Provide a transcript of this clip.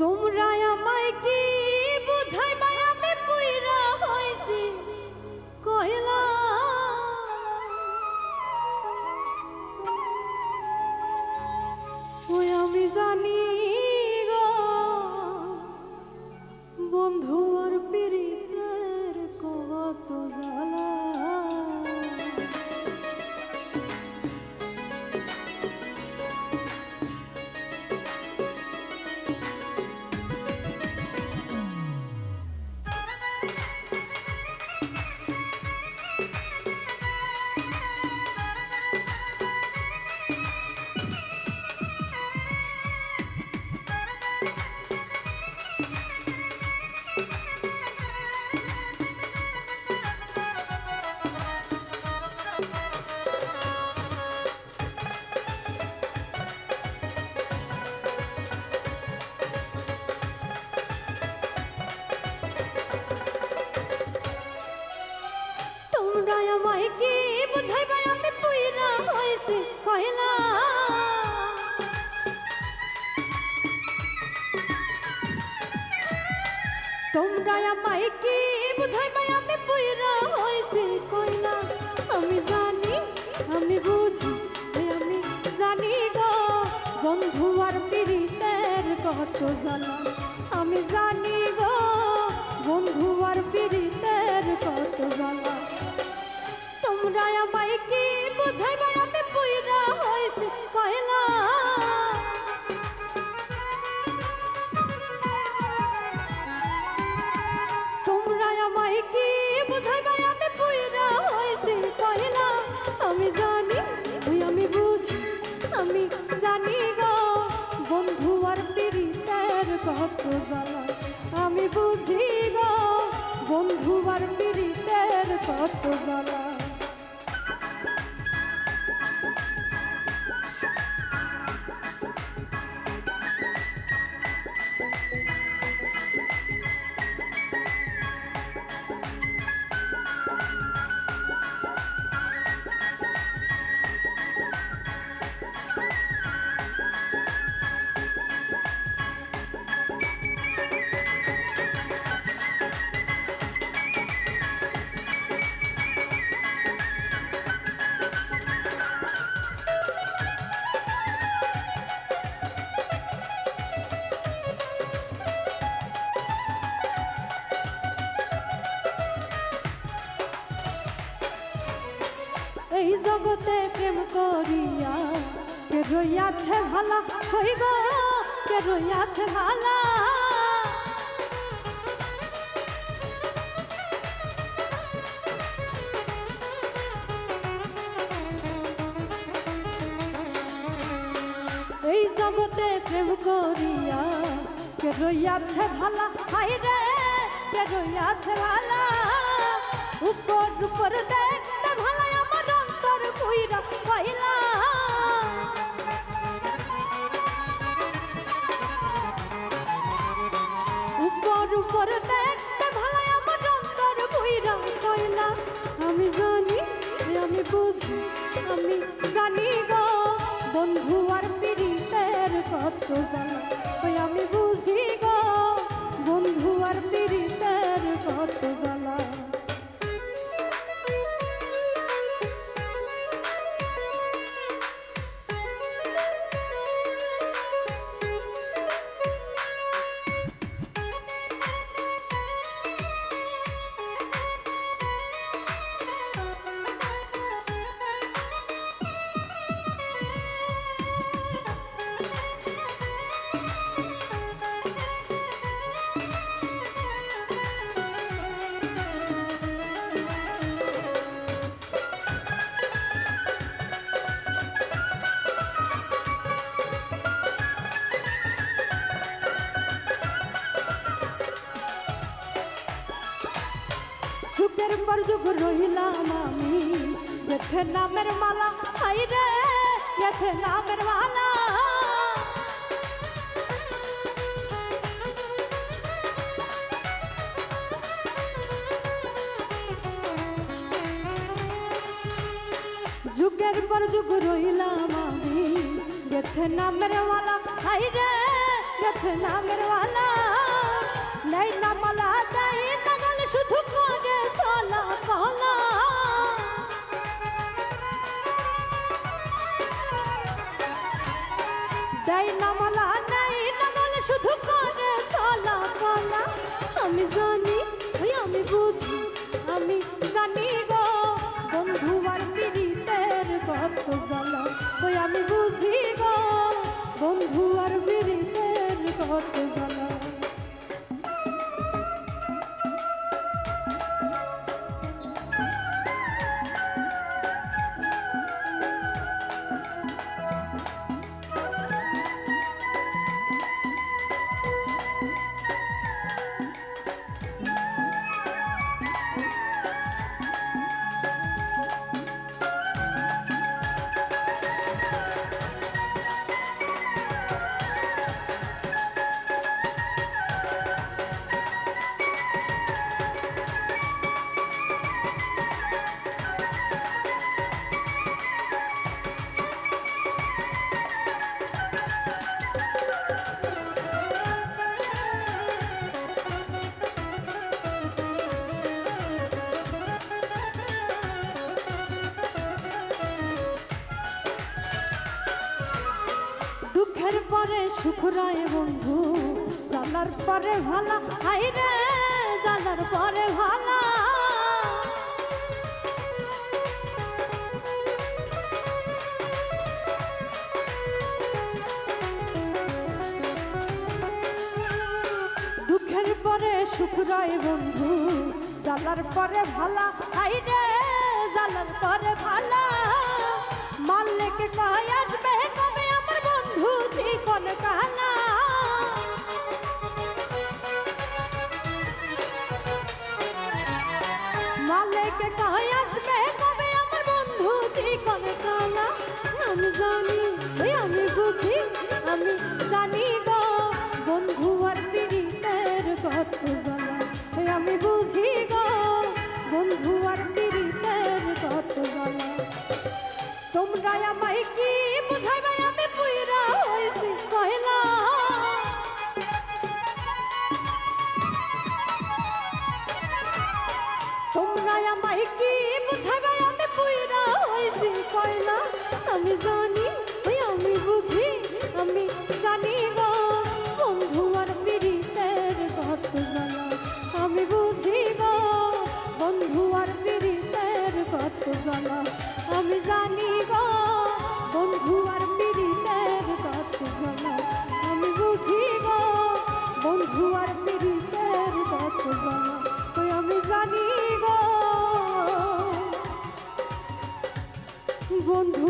তোমরা আমায় কি আমায় কি বুঝাইবা আমি পুইরা হইছে কইলা আমি জানি, আমি বুঝি আমি জানি গো। বন্ধু আর পীড়িতের কত জানি পীড়িতের জ্বালা আমি বুঝি না বন্ধু আর পিড়িতের কত জ্বালা এই জগতে প্রেম করিয়া, কে রইয়াছে ভালা সইগ কে রইয়াছে ভালা। এই জগতে প্রেম করিয়া, কে রইয়াছে ভালা হাই রে, কে রইয়াছে ভালা। উপর উপর দেখতে বুঝি আমি জানি গো বন্ধু আর পীড়িতের কত জানা। ওই আমি বুঝি গো বন্ধু আর পীড়িতের কত জ্বালা পর যুগ রইলাম আমি। গেথে নামের মালা হাই রে গেথে নামের মালা। যুগের পর যুগ রইলাম আমি। গেথে নামের মালা হাই রে পথে নামের ওয়ালা ওই আমি বুঝি, আমি জানি গো, বন্ধু আর পীড়িতের কত জ্বালা। ওই আমি বুঝি গো, বন্ধু আর পীড়িতের কত জ্বালা। দুঃখের পরে সুখ রয় বন্ধু, জানার পরে ভালা হাই রে, জানার পরে ভালা। দুঃখের পরে সুখ বন্ধু, জানার পরে ভালা হাই রে, জানার পরে ভালা। মাল্লেকে কয় আসবে আমায় কি বুঝাইবে আমি পুইরা হইছি কয়লা আমি জানি ওই আমি বুঝি আমি বন্ধু আর পীড়িতের